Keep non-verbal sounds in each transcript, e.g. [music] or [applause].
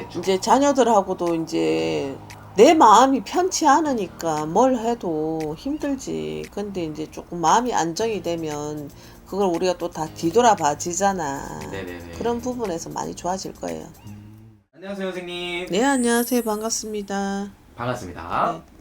있겠죠. 이제 자녀들하고도 이제 내 마음이 편치 않으니까 뭘 해도 힘들지. 근데 이제 조금 마음이 안정이 되면 그걸 우리가 또 다 뒤돌아봐지잖아. 네네네. 그런 부분에서 많이 좋아질 거예요. 안녕하세요, 선생님. 네, 안녕하세요. 반갑습니다. 반갑습니다. 네.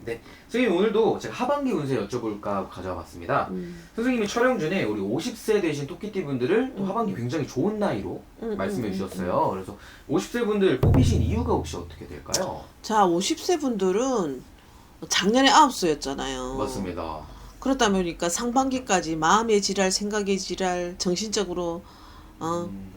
선생님 오늘도 제가 하반기 운세 여쭤볼까 가져와 봤습니다. 음, 선생님이 촬영 전에 우리 50세 되신 토끼띠 분들을 또 음. 하반기 굉장히 좋은 나이로 음, 말씀해 음, 음, 주셨어요. 그래서 50세 분들 뽑히신 이유가 혹시 어떻게 될까요? 자, 50세 분들은 작년에 아홉 수였잖아요. 맞습니다. 그렇다 보니까 상반기까지 마음의 지랄, 생각의 지랄, 정신적으로 어, 음,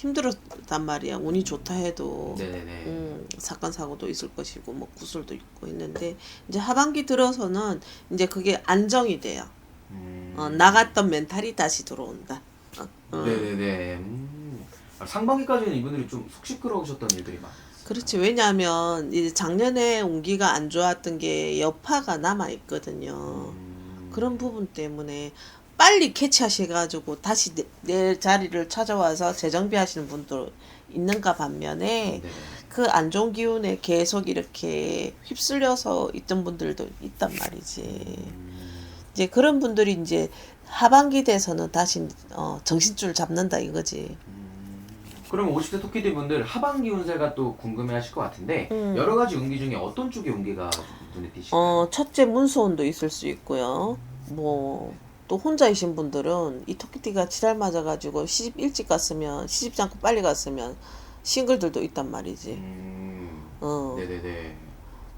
힘들었단 말이야. 운이 좋다 해도. 네네네. 음, 사건 사고도 있을 것이고 뭐 구슬도 있고 있는데 이제 하반기 들어서는 이제 그게 안정이 돼요. 음. 어, 나갔던 멘탈이 다시 들어온다. 어, 어. 네네네. 음. 아, 상반기까지는 이분들이 좀 속 시끄러우셨던 일들이 많았어요. 그렇지. 왜냐하면 이제 작년에 운기가 안 좋았던 게 여파가 남아 있거든요. 음. 그런 부분 때문에 빨리 캐치하셔가지고 다시 내, 내 자리를 찾아와서 재정비하시는 분도 있는가 반면에 네네. 그안 좋은 기운에 계속 이렇게 휩쓸려서 있던 분들도 있단 말이지. 음. 이제 그런 분들이 이제 하반기 돼서는 다시 어, 정신줄 잡는다 이거지. 음. 그러면 50대 토끼들 분들 하반기 운세가 또 궁금해 하실 것 같은데 음. 여러 가지 운기 중에 어떤 쪽의 운기가 눈에 띄실까요? 어, 첫째 문서운도 있을 수 있고요. 뭐, 또 혼자이신 분들은 이 토끼띠가 지랄 맞아가지고 시집 일찍 갔으면, 시집 장고 빨리 갔으면 싱글들도 있단 말이지. 음. 어, 네네네.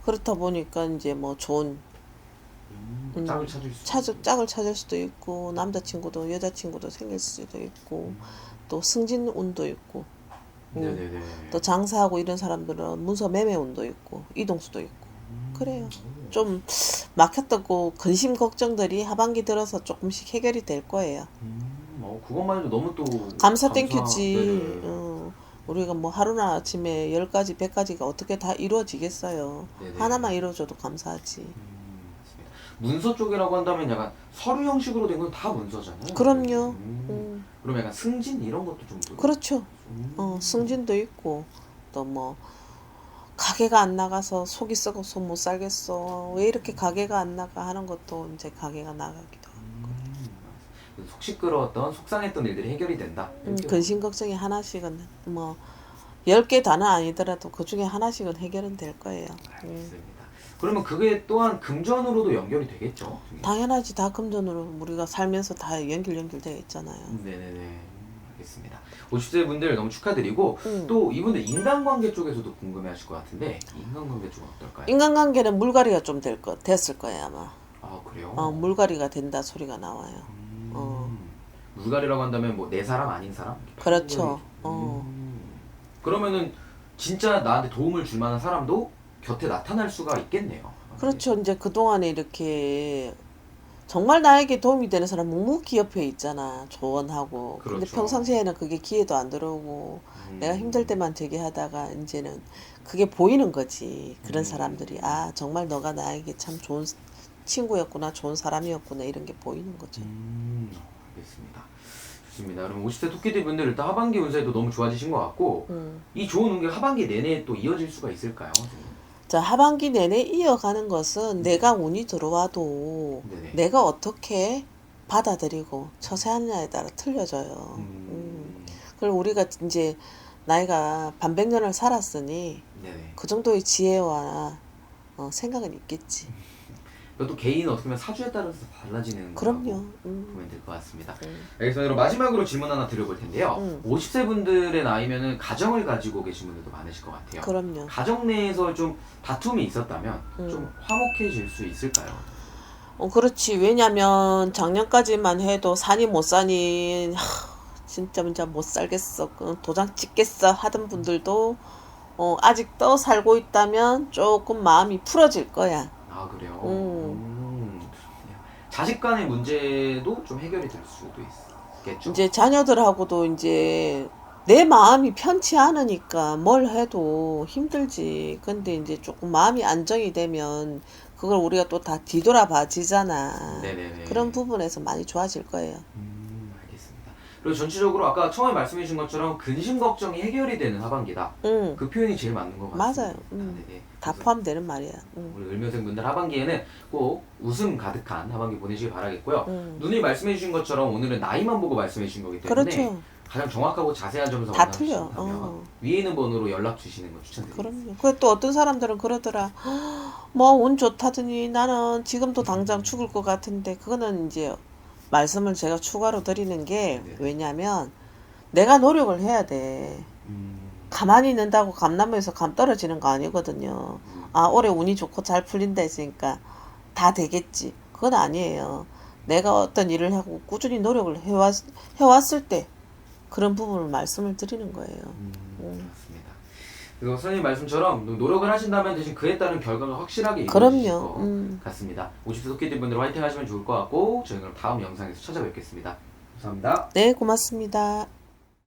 그렇다 보니까 이제 뭐 좋은 음. 음, 짝을 찾을 수. 찾을, 짝을 찾을 수도 있고, 남자친구도 여자친구도 생길 수도 있고, 또 승진 운도 있고, 음. 네네네. 또 장사하고 이런 사람들은 문서 매매 운도 있고, 이동수도 있고. 음. 그래요. 좀 막혔다고 근심 걱정들이 하반기 들어서 조금씩 해결이 될 거예요. 음. 어, 그것만 해도 너무 또 감사 땡큐지. 네네. 어, 우리가 뭐 하루나 아침에 열 가지, 백 가지가 어떻게 다 이루어지겠어요. 네네. 하나만 이루어져도 감사하지. 음. 문서 쪽이라고 한다면 약간 서류 형식으로 된 건 다 문서잖아요. 그럼요. 음. 음, 그럼 약간 승진 이런 것도 좀. 또- 그렇죠. 음. 어, 승진도 있고 또 뭐 가게가 안 나가서 속이 썩어서 못 살겠어. 왜 이렇게 가게가 안 나가 하는 것도 이제 가게가 나가기도 하고. 음, 속 시끄러웠던 속상했던 일들이 해결이 된다. 음. 근심 걱정이 하나씩은 뭐 열 개 다는 아니더라도 그 중에 하나씩은 해결은 될 거예요. 음. 알겠습니다. 그러면 그게 또한 금전으로도 연결이 되겠죠? 당연하지 다 금전으로 우리가 살면서 다 연결 연결되어 있잖아요. 네네네. 알겠습니다. 50세 분들 너무 축하드리고 음. 또 이분들 인간관계 쪽에서도 궁금해하실 것 같은데 인간관계 쪽은 어떨까요? 인간관계는 물갈이가 좀 될 거, 됐을 거예요 아마. 아 그래요? 어, 물갈이가 된다 소리가 나와요. 음, 어. 물갈이라고 한다면 뭐 내 사람 아닌 사람? 그렇죠. 어. 음. 그러면은 진짜 나한테 도움을 줄 만한 사람도 곁에 나타날 수가 있겠네요. 그렇죠. 이제 그동안에 이렇게 정말 나에게 도움이 되는 사람 묵묵히 옆에 있잖아. 조언하고. 근데 그렇죠. 평상시에는 그게 기회도 안 들어오고 음. 내가 힘들 때만 되게 하다가 이제는 그게 보이는 거지. 그런 음. 사람들이 아, 정말 너가 나에게 참 좋은 친구였구나. 좋은 사람이었구나. 이런 게 보이는 거죠. 음, 알겠습니다. 좋습니다. 그럼 50세 토끼들 분들 일단 하반기 운세도 너무 좋아지신 것 같고 음. 이 좋은 운기 하반기 내내 또 이어질 수가 있을까요? 자, 하반기 내내 이어가는 것은 내가 운이 들어와도 네네. 내가 어떻게 받아들이고 처세하느냐에 따라 틀려져요. 음. 음, 그리고 우리가 이제 나이가 반백년을 살았으니 네네. 그 정도의 지혜와 어, 생각은 있겠지. [laughs] 그것도 개인 어떻게 보면 사주에 따라서 달라지는 그럼요. 거라고 음. 보면 될 것 같습니다. 음. 알겠습니다. 그럼 마지막으로 질문 하나 드려볼 텐데요. 음. 50세 분들의 나이면은 가정을 가지고 계신 분들도 많으실 것 같아요. 그럼요. 가정 내에서 좀 다툼이 있었다면 음. 좀 화목해질 수 있을까요? 어, 그렇지. 왜냐면 작년까지만 해도 사니 못 사니 하, 진짜 진짜 못 살겠어. 그 도장 찍겠어 하던 분들도 어, 아직도 살고 있다면 조금 마음이 풀어질 거야. 아 그래요. 음. 음, 좋네요. 자식 간의 문제도 좀 해결이 될 수도 있겠죠. 이제 자녀들하고도 이제 내 마음이 편치 않으니까 뭘 해도 힘들지. 근데 이제 조금 마음이 안정이 되면 그걸 우리가 또 다 뒤돌아봐지잖아. 네네네. 그런 부분에서 많이 좋아질 거예요. 음. 그리고 전체적으로 아까 처음에 말씀해 주신 것처럼 근심 걱정이 해결이 되는 하반기다. 응. 그 표현이 제일 맞는 것 같습니다. 맞아요. 음. 네 네. 다 포함되는 말이야. 응. 우리 을묘생분들 하반기에는 꼭 웃음 가득한 하반기 보내시길 바라겠고요. 응. 누님이 말씀해 주신 것처럼 오늘은 나이만 보고 말씀해 주신 거기 때문에 그렇죠. 가장 정확하고 자세한 점에서 다 틀려. 어. 위에 있는 번호로 연락 주시는 거 추천드립니다. 그럼요. 그또 어떤 사람들은 그러더라. 뭐 운 좋다더니 나는 지금도 당장 죽을 것 같은데 그거는 이제 말씀을 제가 추가로 드리는 게 네. 왜냐면 내가 노력을 해야 돼. 음, 가만히 있는다고 감나무에서 감 떨어지는 거 아니거든요. 음, 아 올해 운이 좋고 잘 풀린다 했으니까 다 되겠지. 그건 아니에요. 내가 어떤 일을 하고 꾸준히 노력을 해왔, 해왔을 때 그런 부분을 말씀을 드리는 거예요. 음, 음. 그리고 선생님 말씀처럼 노력을 하신다면 대신 그에 따른 결과가 확실하게 이루어지실 그럼요. 것 음. 같습니다. 50대 토끼들 분들 화이팅 하시면 좋을 것 같고 저희는 그럼 다음 영상에서 찾아뵙겠습니다. 감사합니다. 네, 고맙습니다.